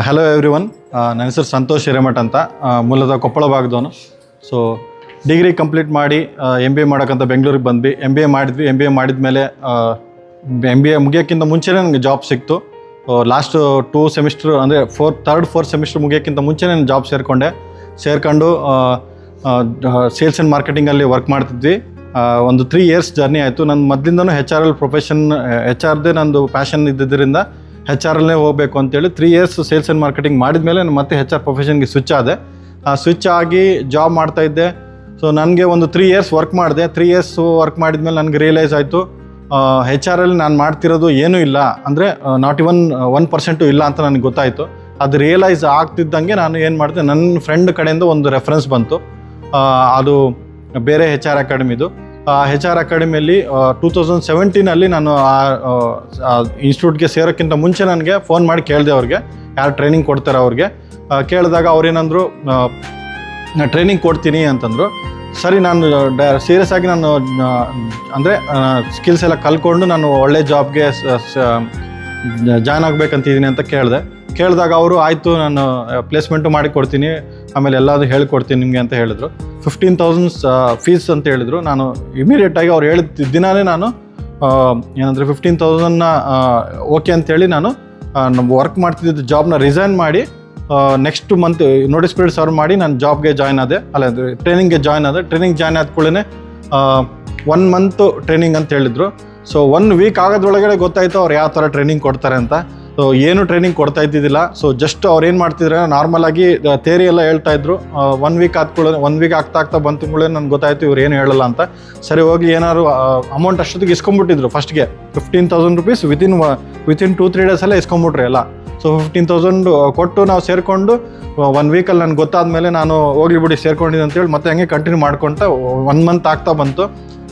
Hello every one ನನ್ನ ಹೆಸರು ಸಂತೋಷ್ ಹಿರೇಮಠ ಅಂತ. ಮೂಲದ ಮೂಲತಃ ಕೊಪ್ಪಳ ಭಾಗದವನು. ಸೊ ಡಿಗ್ರಿ ಕಂಪ್ಲೀಟ್ ಮಾಡಿ ಎಂ ಬಿ ಎ ಮಾಡೋಕ್ಕಂತ ಬೆಂಗಳೂರಿಗೆ ಬಂದ್ವಿ. ಎಂ ಬಿ ಎ ಮಾಡಿದ್ವಿ. ಎಂ ಬಿ ಎ ಮಾಡಿದ ಮೇಲೆ ಎಂ ಬಿ ಎ ಮುಗಿಯೋಕ್ಕಿಂತ ಮುಂಚೆನೇ ನನಗೆ ಜಾಬ್ ಸಿಕ್ತು. ಲಾಸ್ಟ್ ಟೂ ಸೆಮಿಸ್ಟ್ರ್ ಅಂದರೆ ಫೋರ್ ಥರ್ಡ್ ಫೋರ್ತ್ ಸೆಮಿಸ್ಟ್ರ್ ಮುಗಿಯೋಕ್ಕಿಂತ ಮುಂಚೆನೇ ನಾನು ಜಾಬ್ ಸೇರಿಕೊಂಡೆ. ಸೇರ್ಕೊಂಡು ಸೇಲ್ಸ್ ಆ್ಯಂಡ್ ಮಾರ್ಕೆಟಿಂಗಲ್ಲಿ ವರ್ಕ್ ಮಾಡ್ತಿದ್ವಿ. ಒಂದು ತ್ರೀ ಇಯರ್ಸ್ ಜರ್ನಿ ಆಯಿತು. ನನ್ನ ಮೊದಲಿಂದನೂ H R L profession H ಆರ್ದೇ ನಂದು ಪ್ಯಾಷನ್ ಇದ್ದಿದ್ದರಿಂದ ಹೆಚ್ ಆರ್ ಅಲ್ಲೇ ಹೋಗಬೇಕು ಅಂತೇಳಿ three years sales and marketing ಮಾಡಿದ ಮೇಲೆ ನಾನು ಮತ್ತೆ ಹೆಚ್ ಆರ್ ಪ್ರೊಫೆಷನ್ಗೆ ಸ್ವಿಚ್ ಆದೆ. ಸ್ವಿಚ್ ಆಗಿ ಜಾಬ್ ಮಾಡ್ತಾ ಇದ್ದೆ. ಸೊ ನನಗೆ ಒಂದು ತ್ರೀ ಇಯರ್ಸ್ ವರ್ಕ್ ಮಾಡಿದೆ. ತ್ರೀ ಇಯರ್ಸ್ ವರ್ಕ್ ಮಾಡಿದ್ಮೇಲೆ ನನಗೆ ರಿಯಲೈಸ್ ಆಯಿತು ಹೆಚ್ ಆರ್ ಅಲ್ಲಿ ನಾನು ಮಾಡ್ತಿರೋದು ಏನೂ ಇಲ್ಲ. ಅಂದರೆ ನಾಟ್ ಇವನ್ ಒನ್ ಪರ್ಸೆಂಟು ಇಲ್ಲ ಅಂತ ನನಗೆ ಗೊತ್ತಾಯಿತು. ಅದು ರಿಯಲೈಸ್ ಆಗ್ತಿದ್ದಂಗೆ ನಾನು ಏನು ಮಾಡಿದೆ ನನ್ನ ಫ್ರೆಂಡ್ ಕಡೆಯಿಂದ ಒಂದು ರೆಫರೆನ್ಸ್ ಬಂತು. ಅದು ಬೇರೆ ಹೆಚ್ ಆರ್ ಅಕಾಡೆಮಿದು ಹೆಚ್ ಆರ್ ಅಕಾಡೆಮಿಯಲ್ಲಿ ಟೂ ತೌಸಂಡ್ ಸೆವೆಂಟೀನಲ್ಲಿ ನಾನು ಆ ಇನ್ಸ್ಟಿಟ್ಯೂಟ್ಗೆ ಸೇರೋಕ್ಕಿಂತ ಮುಂಚೆ ನನಗೆ ಫೋನ್ ಮಾಡಿ ಕೇಳಿದೆ ಅವ್ರಿಗೆ. ಯಾರು ಟ್ರೈನಿಂಗ್ ಕೊಡ್ತಾರೆ ಅವ್ರಿಗೆ. ಕೇಳಿದಾಗ ಅವ್ರೇನಂದ್ರು ನಾನು ಟ್ರೈನಿಂಗ್ ಕೊಡ್ತೀನಿ ಅಂತಂದರು. ಸರಿ, ನಾನು ಸೀರಿಯಸ್ ಆಗಿ ನಾನು ಅಂದರೆ ಸ್ಕಿಲ್ಸ್ ಎಲ್ಲ ಕಲ್ಕೊಂಡು ನಾನು ಒಳ್ಳೆ ಜಾಬ್ಗೆ ಜಾಯ್ನ್ ಆಗಬೇಕಂತಿದ್ದೀನಿ ಅಂತ ಕೇಳಿದೆ. ಕೇಳಿದಾಗ ಅವರು, ಆಯಿತು, ನಾನು ಪ್ಲೇಸ್ಮೆಂಟು ಮಾಡಿ ಕೊಡ್ತೀನಿ. ಆಮೇಲೆ ಎಲ್ಲದೂ ಹೇಳ್ಕೊಡ್ತೀನಿ ನಿಮಗೆ ಅಂತ ಹೇಳಿದ್ರು. ಫಿಫ್ಟೀನ್ ತೌಸಂಡ್ಸ್ ಫೀಸ್ ಅಂತ ಹೇಳಿದ್ರು. ನಾನು ಇಮಿಡಿಯೇಟಾಗಿ ಅವ್ರು ಹೇಳಿದ ದಿನಾನೇ ನಾನು ಏನಂದರೆ ಫಿಫ್ಟೀನ್ ತೌಸಂಡ್ನ ಓಕೆ ಅಂತೇಳಿ ನಾನು ನಮ್ಮ ವರ್ಕ್ ಮಾಡ್ತಿದ್ದ ಜಾಬ್ನ ರಿಸೈನ್ ಮಾಡಿ next month notice period serve ಮಾಡಿ ನಾನು ಜಾಬ್ಗೆ ಜಾಯ್ನ್ ಆದೆ. ಅಲ್ಲ ಟ್ರೈನಿಂಗ್ಗೆ ಜಾಯ್ನ್ ಆದೆ. ಟ್ರೈನಿಂಗ್ ಜಾಯ್ನ್ ಆದ ಕೂಡಲೇ ಒನ್ ಮಂತ್ ಟ್ರೈನಿಂಗ್ ಅಂತ ಹೇಳಿದರು. ಸೊ ಒನ್ ವೀಕ್ ಆಗೋದ್ರೊಳಗಡೆ ಗೊತ್ತಾಯ್ತು ಅವ್ರು ಯಾವ ಥರ ಟ್ರೈನಿಂಗ್ ಕೊಡ್ತಾರೆ ಅಂತ. ಸೊ ಏನು ಟ್ರೈನಿಂಗ್ ಕೊಡ್ತಾ ಇದ್ದಿದ್ದಿಲ್ಲ. ಸೊ ಜಸ್ಟ್ ಅವ್ರು ಏನು ಮಾಡ್ತಿದ್ರೆ ನಾರ್ಮಲ್ ಆಗಿ ತೇರಿ ಎಲ್ಲ ಹೇಳ್ತಾ ಇದ್ರು. ಒನ್ ವೀಕ್ ಆದ್ಕೊಳ್ಳೆ ಒನ್ ವೀಕ್ ಆಗ್ತಾ ಆಗ್ತಾ ಬಂದ ತಿಂಗಳೇ ನನ್ಗೆ ಗೊತ್ತಾಯ್ತು ಇವ್ರು ಏನು ಹೇಳಲ್ಲ ಅಂತ. ಸರಿ, ಹೋಗಿ ಏನಾದ್ರು ಅಮೌಂಟ್ ಅಷ್ಟೊತ್ತಿಗೆ ಇಸ್ಕೊಂಬಿಟ್ಟಿದ್ರು ಫಸ್ಟ್ಗೆ fifteen thousand rupees within within two three ಡೇಸಲ್ಲೇ ಇಸ್ಕೊಂಬಿಟ್ರಿ ಎಲ್ಲ. ಸೊ ಫಿಫ್ಟೀನ್ ತೌಸಂಡ್ ಕೊಟ್ಟು ನಾವು ಸೇರಿಕೊಂಡು ಒನ್ ವೀಕಲ್ಲಿ ನನಗೆ ಗೊತ್ತಾದ್ಮೇಲೆ ನಾನು ಹೋಗ್ಲಿ ಬಿಡಿ ಸೇರ್ಕೊಂಡಿದ್ದೆ ಅಂತೇಳಿ ಮತ್ತೆ ಹಂಗೆ ಕಂಟಿನ್ಯೂ ಮಾಡ್ಕೊತ ಒನ್ ಮಂತ್ ಆಗ್ತಾ ಬಂತು.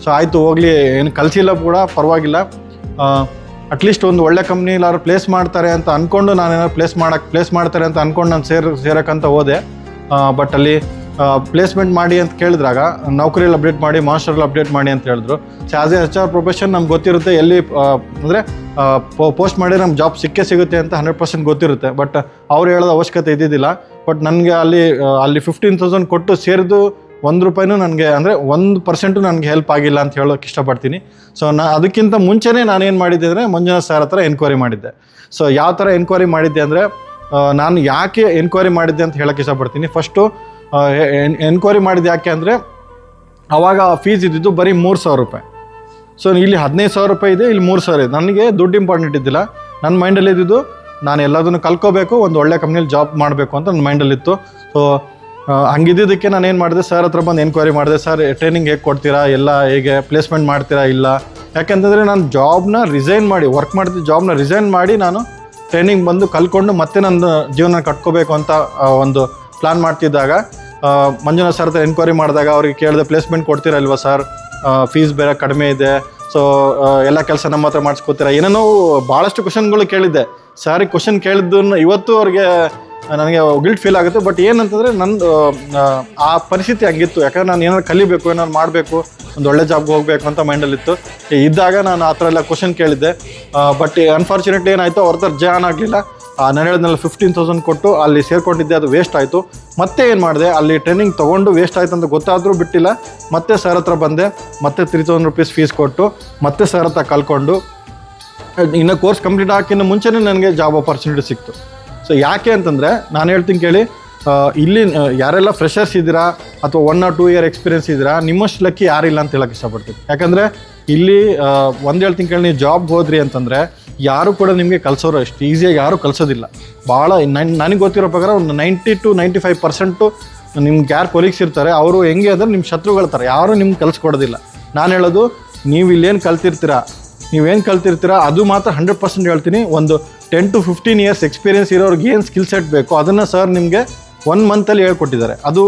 ಸೊ ಆಯಿತು, ಹೋಗ್ಲಿ, ಏನು ಕಲಿಸಿಲ್ಲ ಕೂಡ, ಪರವಾಗಿಲ್ಲ. ಅಟ್ಲೀಸ್ಟ್ ಒಂದು ಒಳ್ಳೆ ಕಂಪ್ನಿ ಪ್ಲೇಸ್ ಮಾಡ್ತಾರೆ ಅಂತ ಅಂದ್ಕೊಂಡು ನಾನೇನಾದ್ರು ಪ್ಲೇಸ್ ಮಾಡಕ್ಕೆ ಪ್ಲೇಸ್ ಮಾಡ್ತಾರೆ ಅಂತ ಅಂದ್ಕೊಂಡು ನಾನು ಸೇರ್ ಸೇರಕ್ಕಂತ ಹೋದೆ. ಬಟ್ ಅಲ್ಲಿ ಪ್ಲೇಸ್ಮೆಂಟ್ ಮಾಡಿ ಅಂತ ಕೇಳಿದ್ರಾಗ ನೌಕರಿಯಲ್ಲಿ ಅಪ್ಡೇಟ್ ಮಾಡಿ ಮಾಸ್ಟರಲ್ಲಿ ಅಪ್ಡೇಟ್ ಮಾಡಿ ಅಂತ ಹೇಳಿದ್ರು. So as a H R profession ನಮ್ಗೆ ಗೊತ್ತಿರುತ್ತೆ ಎಲ್ಲಿ ಅಂದರೆ ಪೋಸ್ಟ್ ಮಾಡಿ ನಮ್ಗೆ ಜಾಬ್ ಸಿಕ್ಕೇ ಸಿಗುತ್ತೆ ಅಂತ ಹಂಡ್ರೆಡ್ ಪರ್ಸೆಂಟ್ ಗೊತ್ತಿರುತ್ತೆ. ಬಟ್ ಅವ್ರು ಹೇಳೋದು ಅವಶ್ಯಕತೆ ಇದ್ದಿದ್ದಿಲ್ಲ. ಬಟ್ ನನಗೆ ಅಲ್ಲಿ ಅಲ್ಲಿ ಫಿಫ್ಟೀನ್ ತೌಸಂಡ್ ಕೊಟ್ಟು ಸೇರಿದು ಒಂದು ರೂಪಾಯಿನೂ ನನಗೆ ಅಂದರೆ ಒಂದು ಪರ್ಸೆಂಟು ನನಗೆ ಹೆಲ್ಪ್ ಆಗಿಲ್ಲ ಅಂತ ಹೇಳೋಕೆ ಇಷ್ಟಪಡ್ತೀನಿ. ಸೊ ನಾ ಅದಕ್ಕಿಂತ ಮುಂಚೆನೇ ನಾನೇನು ಮಾಡಿದ್ದೆ ಅಂದರೆ ಮಂಜುನಾಥ್ ಸರ್ ಹತ್ರ ಎನ್ಕ್ವೈರಿ ಮಾಡಿದ್ದೆ. ಸೊ ಯಾವ ಥರ ಎನ್ಕ್ವೈರಿ ಮಾಡಿದ್ದೆ ಅಂದರೆ ನಾನು ಯಾಕೆ ಎನ್ಕ್ವೈರಿ ಮಾಡಿದ್ದೆ ಅಂತ ಹೇಳೋಕ್ಕೆ ಇಷ್ಟಪಡ್ತೀನಿ. ಫಸ್ಟು ಎನ್ಕ್ವೈರಿ ಮಾಡಿದ್ದು ಯಾಕೆ ಅಂದರೆ, ಅವಾಗ ಫೀಸ್ ಇದ್ದಿದ್ದು ಬರೀ ಮೂರು ಸಾವಿರ ರೂಪಾಯಿ. ಸೊ ಇಲ್ಲಿ ಹದಿನೈದು ಸಾವಿರ ರೂಪಾಯಿ ಇದೆ, ಇಲ್ಲಿ ಮೂರು ಸಾವಿರ ಇದೆ. ನನಗೆ ದುಡ್ಡು ಇಂಪಾರ್ಟೆಂಟ್ ಇದ್ದಿಲ್ಲ. ನನ್ನ ಮೈಂಡಲ್ಲಿ ಇದ್ದಿದ್ದು, ನಾನು ಎಲ್ಲದನ್ನು ಕಲ್ಕೋಬೇಕು, ಒಂದು ಒಳ್ಳೆ ಕಂಪ್ನಿಯಲ್ಲಿ ಜಾಬ್ ಮಾಡಬೇಕು ಅಂತ ನನ್ನ ಮೈಂಡಲ್ಲಿತ್ತು ಸೊ ಹಂಗಿದ್ದಕ್ಕೆ ನಾನು ಏನು ಮಾಡಿದೆ? ಸರ್ ಹತ್ರ ಬಂದು ಎನ್ಕ್ವೈರಿ ಮಾಡಿದೆ ಸರ್ ಟ್ರೈನಿಂಗ್ ಹೇಗೆ ಕೊಡ್ತೀರಾ? ಎಲ್ಲ ಹೇಗೆ ಪ್ಲೇಸ್ಮೆಂಟ್ ಮಾಡ್ತೀರಾ ಇಲ್ಲ? ಯಾಕೆಂತಂದರೆ ನಾನು ಜಾಬ್ನ ರಿಸೈನ್ ಮಾಡಿ ವರ್ಕ್ ಮಾಡ್ತಿದ್ದ ಜಾಬ್ನ ರಿಸೈನ್ ಮಾಡಿ ನಾನು ಟ್ರೈನಿಂಗ್ ಬಂದು ಕಲ್ಕೊಂಡು ಮತ್ತೆ ನನ್ನ ಜೀವನ ಕಟ್ಕೋಬೇಕು ಅಂತ ಒಂದು ಪ್ಲ್ಯಾನ್ ಮಾಡ್ತಿದ್ದಾಗ ಮಂಜುನಾಥ್ ಸರ್ ಹತ್ರ ಎನ್ಕ್ವೈರಿ ಮಾಡಿದಾಗ ಅವ್ರಿಗೆ ಕೇಳಿದೆ ಪ್ಲೇಸ್ಮೆಂಟ್ ಕೊಡ್ತೀರಾ ಇಲ್ವಾ ಸರ್ ಫೀಸ್ ಬೇರೆ ಕಡಿಮೆ ಇದೆ ಸೊ ಎಲ್ಲ ಕೆಲಸ ನಮ್ಮ ಹತ್ರ ಮಾಡಿಸ್ಕೋತೀರಾ? ಏನೇನೋ ಭಾಳಷ್ಟು ಕ್ವಶನ್ಗಳು ಕೇಳಿದ್ದೆ. ಸರ್ ಕ್ವಶನ್ ಕೇಳಿದ್ದನ್ನು ಇವತ್ತು ಅವ್ರಿಗೆ ನನಗೆ ಗಿಲ್ಟ್ ಫೀಲ್ ಆಗುತ್ತೆ. ಬಟ್ ಏನಂತಂದರೆ ನಂದು ಆ, ಪರಿಸ್ಥಿತಿ ಹಂಗಿತ್ತು. ಯಾಕಂದ್ರೆ ನಾನು ಏನಾದ್ರು ಕಲಿಬೇಕು ಏನಾದ್ರು ಮಾಡಬೇಕು ಒಂದು ಒಳ್ಳೆ ಜಾಬ್ಗೆ ಹೋಗಬೇಕು ಅಂತ ಮೈಂಡಲ್ಲಿತ್ತು ಇದ್ದಾಗ ನಾನು ಆ ಥರ ಎಲ್ಲ ಕ್ವಶನ್ ಕೇಳಿದ್ದೆ. ಬಟ್ ಅನ್ಫಾರ್ಚುನೇಟ್ಲಿ ಏನಾಯಿತು ಅವ್ರ ಹತ್ರ ಜಾನ್ ಆಗಲಿಲ್ಲ ನಾನು ಹೇಳಿದ್ನಲ್ಲ ಫಿಫ್ಟೀನ್ ತೌಸಂಡ್ ಕೊಟ್ಟು ಅಲ್ಲಿ ಸೇರ್ಕೊಂಡಿದ್ದೆ ಅದು ವೇಸ್ಟ್ ಆಯಿತು. ಮತ್ತೆ ಏನು ಮಾಡಿದೆ? ಅಲ್ಲಿ ಟ್ರೈನಿಂಗ್ ತೊಗೊಂಡು ವೇಸ್ಟ್ ಆಯ್ತು ಅಂತ ಗೊತ್ತಾದರೂ ಬಿಟ್ಟಿಲ್ಲ. ಮತ್ತೆ ಸರ್ ಹತ್ರ ಬಂದೆ. ಮತ್ತೆ ತ್ರೀ ತೌಸಂಡ್ ರುಪೀಸ್ ಫೀಸ್ ಕೊಟ್ಟು ಮತ್ತೆ ಸರ್ ಹತ್ರ ಕಲ್ಕೊಂಡು. ಇನ್ನು ಕೋರ್ಸ್ ಕಂಪ್ಲೀಟ್ ಹಾಕಿನ ಮುಂಚೆನೇ ನನಗೆ ಜಾಬ್ ಆಪರ್ಚುನಿಟಿ ಸಿಕ್ತು. ಸೊ ಯಾಕೆ ಅಂತಂದರೆ ನಾನು ಹೇಳ್ತೀನಿ ಕೇಳಿ ಇಲ್ಲಿ ಯಾರೆಲ್ಲ ಫ್ರೆಷರ್ಸ್ ಇದ್ದೀರಾ ಅಥವಾ one or two year experience ಇದ್ದೀರಾ, ನಿಮ್ಮಷ್ಟು ಲಕ್ಕಿ ಯಾರಿಲ್ಲ ಅಂತ ಹೇಳಕ್ಕೆ ಇಷ್ಟಪಡ್ತೀನಿ. ಯಾಕಂದರೆ ಇಲ್ಲಿ ಒಂದು ಹೇಳ್ತೀನಿ ಕೇಳಿ, ನೀವು ಜಾಬ್ಗೆ ಹೋದ್ರಿ ಅಂತಂದರೆ ಯಾರು ಕೂಡ ನಿಮಗೆ ಕಲಿಸೋರು ಅಷ್ಟು ಈಸಿಯಾಗಿ ಯಾರೂ ಕಲಿಸೋದಿಲ್ಲ. ಭಾಳ ನನ್, ನನಗೆ ಗೊತ್ತಿರೋ ಪ್ರಕಾರ ಒಂದು ninety to ninety five percent ನಿಮ್ಗೆ ಯಾರು ಕೊಲೀಗ್ಸ್ ಇರ್ತಾರೆ, ಅವರು ಹೆಂಗೆ ಅಂದರೆ ನಿಮ್ಮ ಶತ್ರುಗಳ ಥರ ಯಾರೂ ನಿಮ್ಗೆ ಕಲಿಸ್ಕೊಡೋದಿಲ್ಲ ನಾನು ಹೇಳೋದು, ನೀವು ಇಲ್ಲೇನು ಕಲ್ತಿರ್ತೀರಾ ನೀವೇನು ಕಲ್ತಿರ್ತೀರ, ಅದು ಮಾತ್ರ ಹಂಡ್ರೆಡ್ ಪರ್ಸೆಂಟ್ ಹೇಳ್ತೀನಿ. ಒಂದು ten to fifteen years experience ಇರೋರಿಗೆ ಏನು ಸ್ಕಿಲ್ ಸೆಟ್ ಬೇಕು ಅದನ್ನು ಸರ್ ನಿಮಗೆ ಒನ್ ಮಂತಲ್ಲಿ ಹೇಳ್ಕೊಟ್ಟಿದ್ದಾರೆ. ಅದು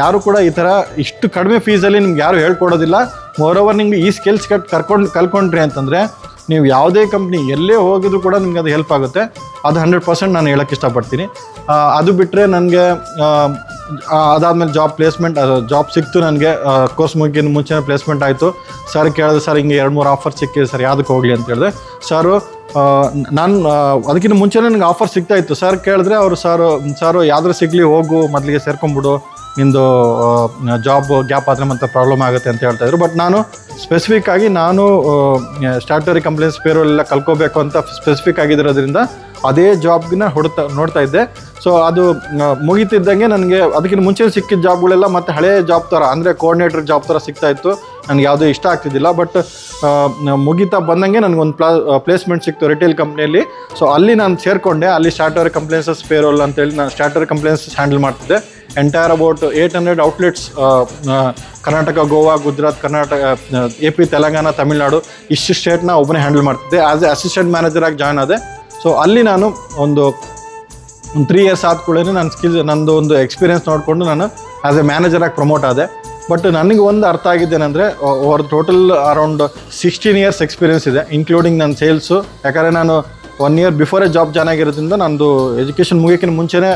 ಯಾರು ಕೂಡ ಈ ಥರ ಇಷ್ಟು ಕಡಿಮೆ ಫೀಸಲ್ಲಿ ನಿಮ್ಗೆ ಯಾರು ಹೇಳ್ಕೊಡೋದಿಲ್ಲ. ಓವರ್ ನಿಮ್ಗೆ ಈ ಸ್ಕಿಲ್ಸ್ ಕಟ್ ಕರ್ಕೊಂಡು ಕಲ್ಕೊಂಡ್ರಿ ಅಂತಂದರೆ ನೀವು ಯಾವುದೇ ಕಂಪ್ನಿ ಎಲ್ಲೇ ಹೋಗಿದ್ರು ಕೂಡ ನಿಮ್ಗೆ ಅದು ಹೆಲ್ಪ್ ಆಗುತ್ತೆ. ಅದು ಹಂಡ್ರೆಡ್ ಪರ್ಸೆಂಟ್ ನಾನು ಹೇಳೋಕ್ಕೆ ಇಷ್ಟಪಡ್ತೀನಿ. ಅದು ಬಿಟ್ಟರೆ ನನಗೆ ಅದಾದಮೇಲೆ ಜಾಬ್ ಪ್ಲೇಸ್ಮೆಂಟ್ ಜಾಬ್ ಸಿಕ್ತು ನನಗೆ. ಕೋರ್ಸ್ ಮುಗಿನ ಮುಂಚೆ ಪ್ಲೇಸ್ಮೆಂಟ್ ಆಯಿತು. ಸರ್ ಕೇಳಿದೆ ಸರ್ ಹಿಂಗೆ ಎರಡು ಮೂರು ಆಫರ್ ಸಿಕ್ಕಿದೆ ಸರ್ ಯಾವುದಕ್ಕೆ ಹೋಗಲಿ? ಅಂತ ಹೇಳಿದೆ ಸರು ನಾನು ಅದಕ್ಕಿಂತ ಮುಂಚೆನೇ ನನಗೆ ಆಫರ್ ಸಿಗ್ತಾ ಇತ್ತು. ಸರ್ ಕೇಳಿದ್ರೆ ಅವರು ಸರ್ ಸರ್ ಯಾವ್ದಾರು ಸಿಗಲಿ, ಹೋಗು, ಮೊದಲಿಗೆ ಸೇರ್ಕೊಂಬಿಡು ನಿಂದು ಜಾಬ್ ಗ್ಯಾಪ್ ಆದರೆ ಮತ್ತೆ ಪ್ರಾಬ್ಲಮ್ ಆಗುತ್ತೆ ಅಂತ ಹೇಳ್ತಾ ಇದ್ರು. ಬಟ್ ನಾನು ಸ್ಪೆಸಿಫಿಕ್ ಆಗಿ ನಾನು ಸ್ಟಾರ್ಟರಿ ಕಂಪ್ಲೇಂಟ್ಸ್ ಎಲ್ಲ ಕಲ್ಕೋಬೇಕು ಅಂತ ಸ್ಪೆಸಿಫಿಕ್ ಆಗಿರೋದ್ರಿಂದ ಅದೇ ಜಾಬ್ನ ಹುಡ್ತಾ ನೋಡ್ತಾ ಇದ್ದೆ. ಸೊ ಅದು ಮುಗಿತಿದ್ದಂಗೆ ನನಗೆ ಅದಕ್ಕಿಂತ ಮುಂಚೆ ಸಿಕ್ಕಿದ ಜಾಬ್ಗಳೆಲ್ಲ ಮತ್ತೆ ಹಳೆಯ ಜಾಬ್ ಥರ ಅಂದರೆ ಕೋಆರ್ಡಿನೇಟರ್ ಜಾಬ್ ಥರ ಸಿಗ್ತಾ ಇತ್ತು. ನನಗೆ ಯಾವುದೂ ಇಷ್ಟ ಆಗ್ತಿದ್ದಿಲ್ಲ ಬಟ್ ಮುಗಿತಾ ಬಂದಂಗೆ ನನಗೊಂದು ಪ್ಲಾ ಪ್ಲೇಸ್ಮೆಂಟ್ ಸಿಕ್ತು ರಿಟೇಲ್ ಕಂಪ್ನಿಯಲ್ಲಿ ಸೊ ಅಲ್ಲಿ ನಾನು ಸೇರಿಕೊಂಡೆ, ಅಲ್ಲಿ ಸ್ಟಾರ್ಟರ್ ಕಂಪ್ಲೇನ್ಸಸ್ ಪೇರೋಲ್ ಅಂತೇಳಿ ನಾನು ಸ್ಟಾರ್ಟರ್ ಕಂಪ್ಲೇನ್ಸಸ್ ಹ್ಯಾಂಡಲ್ ಮಾಡ್ತಿದ್ದೆ. Entire about eight hundred outlets Karnataka Goa Gujarat Karnataka A P Telangana Tamil Nadu ಇಷ್ಟು ಸ್ಟೇಟ್ನ ಒಬ್ಬನೇ ಹ್ಯಾಂಡಲ್ ಮಾಡ್ತಿದ್ದೆ. ಆ್ಯಸ್ ಎ ಅಸಿಸ್ಟೆಂಟ್ ಮ್ಯಾನೇಜರ್ ಆಗಿ ಜಾಯ್ನ್ ಆದೆ. ಸೊ ಅಲ್ಲಿ ನಾನು ಒಂದು ಒಂದು ತ್ರೀ ಇಯರ್ಸ್ ಆದ ಕೂಡಲೇ ನನ್ನ ಸ್ಕಿಲ್ ನಂದು ಒಂದು ಎಕ್ಸ್ಪೀರಿಯನ್ಸ್ ನೋಡಿಕೊಂಡು ನಾನು ಆ್ಯಸ್ ಎ ಮ್ಯಾನೇಜರಾಗಿ ಪ್ರಮೋಟ್ ಆದೆ. ಬಟ್ ನನಗೆ ಒಂದು ಅರ್ಥ ಆಗಿದ್ದೇನೆಂದರೆ over total around sixteen years experience ಇದೆ ಇನ್ಕ್ಲೂಡಿಂಗ್ ನನ್ನ ಸೇಲ್ಸು ಯಾಕಂದರೆ ನಾನು ಒನ್ ಇಯರ್ ಬಿಫೋರೇ ಜಾಬ್ ಜಾಯ್ನ್ ಆಗಿರೋದ್ರಿಂದ ನಂದು ಎಜುಕೇಷನ್ ಮುಗಿಯೋಕ್ಕಿಂತ ಮುಂಚೆನೇ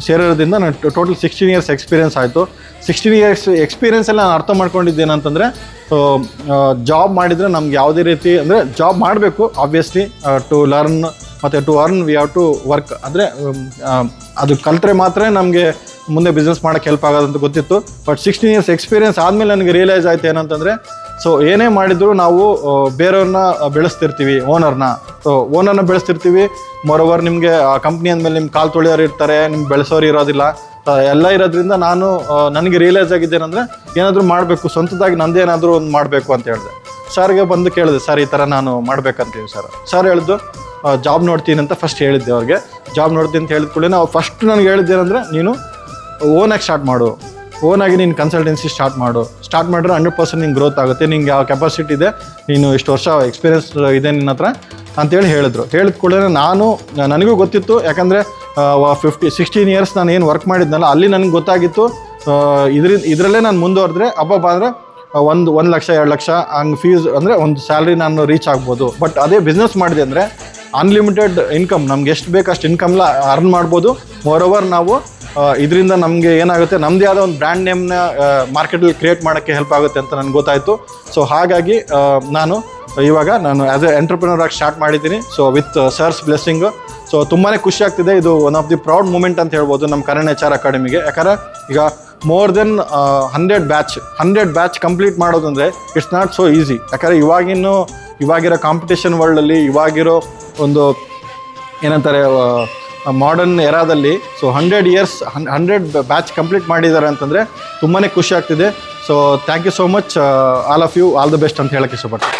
ಸೇರಿರೋದ್ರಿಂದ ನಾನು ಟೋಟಲ್ ಸಿಕ್ಸ್ಟೀನ್ ಇಯರ್ಸ್ ಎಕ್ಸ್ಪೀರಿಯೆನ್ಸ್ ಆಯಿತು. ಸಿಕ್ಸ್ಟೀನ್ ಇಯರ್ಸ್ ಎಕ್ಸ್ಪೀರಿಯೆನ್ಸಲ್ಲಿ ನಾನು ಅರ್ಥ ಮಾಡ್ಕೊಂಡಿದ್ದೇನಂತಂದರೆ ಜಾಬ್ ಮಾಡಿದರೆ ನಮ್ಗೆ ಯಾವುದೇ ರೀತಿ ಅಂದರೆ ಜಾಬ್ ಮಾಡಬೇಕು ಆಬ್ವಿಯಸ್ಲಿ ಟು ಲರ್ನ್ ಮತ್ತು to earn we have to work ಅಂದರೆ ಅದು ಕಲ್ತ್ರೆ ಮಾತ್ರ ನಮಗೆ ಮುಂದೆ ಬಿಸ್ನೆಸ್ ಮಾಡೋಕ್ಕೆ ಹೆಲ್ಪ್ ಆಗೋದಂತ ಗೊತ್ತಿತ್ತು. ಬಟ್ ಸಿಕ್ಸ್ಟೀನ್ ಇಯರ್ಸ್ ಎಕ್ಸ್ಪೀರಿಯನ್ಸ್ ಆದಮೇಲೆ ನನಗೆ ರಿಯಲೈಸ್ ಆಯ್ತು ಏನಂತಂದರೆ ಸೊ ಏನೇ ಮಾಡಿದ್ರು ನಾವು ಬೇರೆಯವ್ರನ್ನ ಬೆಳೆಸ್ತಿರ್ತೀವಿ ಓನರ್ನ ಸೊ ಓನರ್ನ ಬೆಳೆಸ್ತಿರ್ತೀವಿ. ಮೊರೋವರ್ ನಿಮಗೆ, ಆ ಕಂಪ್ನಿ ಅಂದಮೇಲೆ ನಿಮ್ಮ ಕಾಲು ತೊಳೆಯೋರು ಇರ್ತಾರೆ ನಿಮ್ಗೆ ಬೆಳೆಸೋರು ಇರೋದಿಲ್ಲ. ಎಲ್ಲ ಇರೋದ್ರಿಂದ ನಾನು ನನಗೆ ರಿಯಲೈಸ್ ಆಗಿದ್ದೇನೆಂದರೆ ಏನಾದರೂ ಮಾಡಬೇಕು, ಸ್ವಂತದಾಗಿ ನಂದೇನಾದರೂ ಒಂದು ಮಾಡಬೇಕು ಅಂತ ಹೇಳಿದೆ. ಸರ್ಗೆ ಬಂದು ಕೇಳಿದೆ ಸರ್ ಈ ಥರ ನಾನು ಮಾಡ್ಬೇಕಂತೀವಿ ಸರ್ ಸರ್ ಹೇಳಿದ್ದು ಜಾಬ್ ನೋಡ್ತೀನಿ ಅಂತ ಫಸ್ಟ್ ಹೇಳಿದ್ದೆ ಅವ್ರಿಗೆ. ಜಾಬ್ ನೋಡ್ತೀನಿ ಅಂತ ಹೇಳಿದ ಕೂಡಲೇ ನಾವು ಫಸ್ಟ್ ನನಗೆ ಹೇಳಿದ್ದೇನೆಂದರೆ ನೀನು ಓನಾಗಿ ಸ್ಟಾರ್ಟ್ ಮಾಡು. ಓನಾಗಿ ನೀನು ಕನ್ಸಲ್ಟೆನ್ಸಿ ಸ್ಟಾರ್ಟ್ ಮಾಡು. ಸ್ಟಾರ್ಟ್ ಮಾಡಿದ್ರೆ ಹಂಡ್ರೆಡ್ ಪರ್ಸೆಂಟ್ ನಿಂಗೆ ಗ್ರೋತ್ ಆಗುತ್ತೆ. ನಿಂಗೆ ಯಾವ ಕೆಪಾಸಿಟಿ ಇದೆ, ನೀನು ಇಷ್ಟು ವರ್ಷ ಎಕ್ಸ್ಪೀರಿಯೆನ್ಸ್ ಇದೆ ನಿನ್ನ ಹತ್ರ ಅಂತೇಳಿ ಹೇಳಿದ್ರು. ಹೇಳಿದ ಕೂಡಲೇ ನಾನು, ನನಗೂ ಗೊತ್ತಿತ್ತು. ಯಾಕಂದರೆ ಫಿಫ್ಟಿ ಸಿಕ್ಸ್ಟೀನ್ ಇಯರ್ಸ್ ನಾನು ಏನು ವರ್ಕ್ ಮಾಡಿದ್ನಲ್ಲ, ಅಲ್ಲಿ ನನಗೆ ಗೊತ್ತಾಗಿತ್ತು. ಇದ್ರಿಂದ ಇದರಲ್ಲೇ ನಾನು ಮುಂದುವರೆದ್ರೆ ಹಬ್ಬ ಬಂದರೆ ಒಂದು ಒಂದು ಲಕ್ಷ, ಎರಡು ಲಕ್ಷ, ಹಂಗೆ ಫೀಸ್ ಅಂದರೆ ಒಂದು ಸ್ಯಾಲ್ರಿ ನಾನು ರೀಚ್ ಆಗ್ಬೋದು. ಬಟ್ ಅದೇ ಬಿಸ್ನೆಸ್ ಮಾಡಿದೆ ಅಂದರೆ ಅನ್ಲಿಮಿಟೆಡ್ ಇನ್ಕಮ್ ನಮ್ಗೆ ಎಷ್ಟು ಬೇಕು ಅಷ್ಟು ಇನ್ಕಮ್ಲ ಅರ್ನ್ ಮಾಡ್ಬೋದು. ಮೋರ್ ಓವರ್ ನಾವು ಇದರಿಂದ ನಮಗೆ ಏನಾಗುತ್ತೆ? ನಮ್ಮದೇ ಆದ ಒಂದು ಬ್ರ್ಯಾಂಡ್ ನೇಮ್ನ ಮಾರ್ಕೆಟಲ್ಲಿ ಕ್ರಿಯೇಟ್ ಮಾಡೋಕ್ಕೆ ಹೆಲ್ಪ್ ಆಗುತ್ತೆ ಅಂತ ನನಗೆ ಗೊತ್ತಾಯಿತು. ಸೊ ಹಾಗಾಗಿ ನಾನು ಇವಾಗ ನಾನು ಆ್ಯಸ್ ಎ ಎಂಟರ್ಪ್ರಿನರ್ ಆಗಿ ಸ್ಟಾರ್ಟ್ ಮಾಡಿದ್ದೀನಿ. So with sirs blessing so ತುಂಬಾ ಖುಷಿ ಆಗ್ತಿದೆ. ಇದು one of the proud moment ಅಂತ ಹೇಳ್ಬೋದು ನಮ್ಮ ಕರಣ್ ಎಚ್ ಆರ್ ಅಕಾಡೆಮಿಗೆ ಯಾಕಂದರೆ ಈಗ more than hundred batch hundred batch complete ಮಾಡೋದಂದ್ರೆ ಇಟ್ಸ್ ನಾಟ್ ಸೊ ಈಸಿ ಯಾಕಂದರೆ ಇವಾಗಿನ್ನು, ಇವಾಗಿರೋ ಕಾಂಪಿಟೇಷನ್ ವರ್ಲ್ಡಲ್ಲಿ ಇವಾಗಿರೋ ಒಂದು, ಏನಂತಾರೆ modern ಎರಾದಲ್ಲಿ so hundred years hundred batch complete ಮಾಡಿದ್ದಾರೆ ಅಂತಂದರೆ ತುಂಬಾ ಖುಷಿ ಆಗ್ತಿದೆ. So thank you so much all of you all the best ಅಂತ ಹೇಳಕ್ಕೆ ಇಷ್ಟಪಡ್ತೀನಿ.